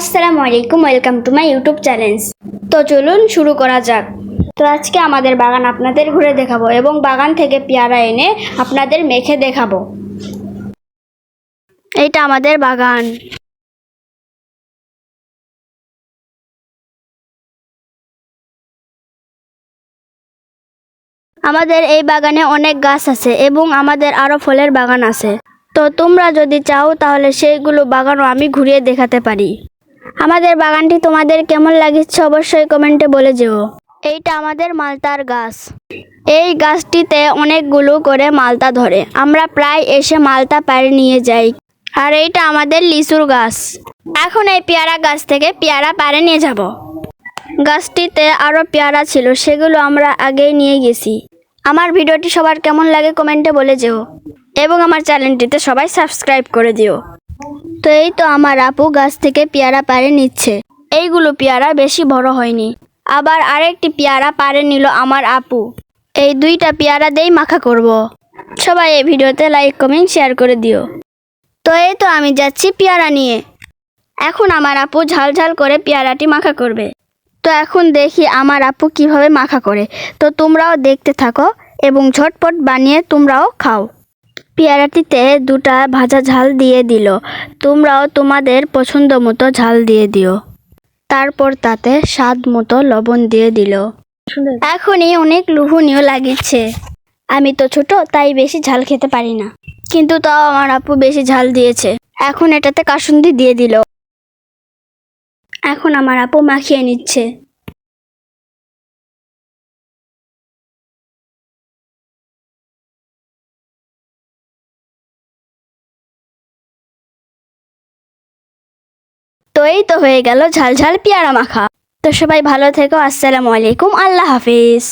আসসালামু আলাইকুম welcome to my YouTube channel তো চলুন শুরু করা যাক। তো আজকে আমাদের বাগান আপনাদের ঘুরে দেখাবো এবং বাগান থেকে পেয়ারা এনে আপনাদের মেখে দেখাবো। এইটা আমাদের বাগান। আমাদের এই বাগানে অনেক গাছ আছে এবং আমাদের আরও ফলের বাগান আছে। তো তোমরা যদি চাও তাহলে সেইগুলো বাগানও আমি ঘুরিয়ে দেখাতে পারি। আমাদের বাগানটি তোমাদের কেমন লাগিচ্ছে অবশ্যই কমেন্টে বলে যেও। এইটা আমাদের মালতার গাছ। এই গাছটিতে অনেকগুলো করে মালতা ধরে। আমরা প্রায় এসে মালতা পাড়ে নিয়ে যাই। আর এইটা আমাদের লিচুর গাছ। এখন এই পেয়ারা গাছ থেকে পেয়ারা পাড়ে নিয়ে যাব। গাছটিতে আরও পেয়ারা ছিল সেগুলো আমরা আগেই নিয়ে গেছি। আমার ভিডিওটি সবার কেমন লাগে কমেন্টে বলে যেও। এবং আমার চ্যানেলটিতে সবাই সাবস্ক্রাইব করে দিও। তো এই তো আমার আপু গাছ থেকে পেয়ারা পাড়ে নিচ্ছে। এইগুলো পেয়ারা বেশি বড় হয়নি। আবার আরেকটি পেয়ারা পাড়ে নিল আমার আপু। এই দুইটা পেয়ারা দেই মাখা করব। সবাই এই ভিডিওতে লাইক কমেন্ট শেয়ার করে দিও। তো এই তো আমি যাচ্ছি পেয়ারা নিয়ে। এখন আমার আপু ঝাল ঝাল করে পেয়ারাটি মাখা করবে। তো এখন দেখি আমার আপু কীভাবে মাখা করে। তো তোমরাও দেখতে থাকো এবং ঝটপট বানিয়ে তোমরাও খাও। পেয়ারাটিতে দুটা ভাজা ঝাল দিয়ে দিল। তোমরাও তোমাদের পছন্দ মতো ঝাল দিয়ে দিও। তারপর তাতে স্বাদ মতো লবণ দিয়ে দিল। এখনই অনেক লুহুনিও লাগিচ্ছে। আমি তো ছোট, তাই বেশি ঝাল খেতে পারি না। কিন্তু তাও আমার আপু বেশি ঝাল দিয়েছে। এখন এটাতে কাসুন্দি দিয়ে দিল। এখন আমার আপু মাখিয়ে নিচ্ছে। তো এই তো হয়ে গেল ঝালঝাল ঝাল পেয়ারা মাখা। তো সবাই ভালো থেকো, আসসালামু আলাইকুম, আল্লাহ হাফিজ।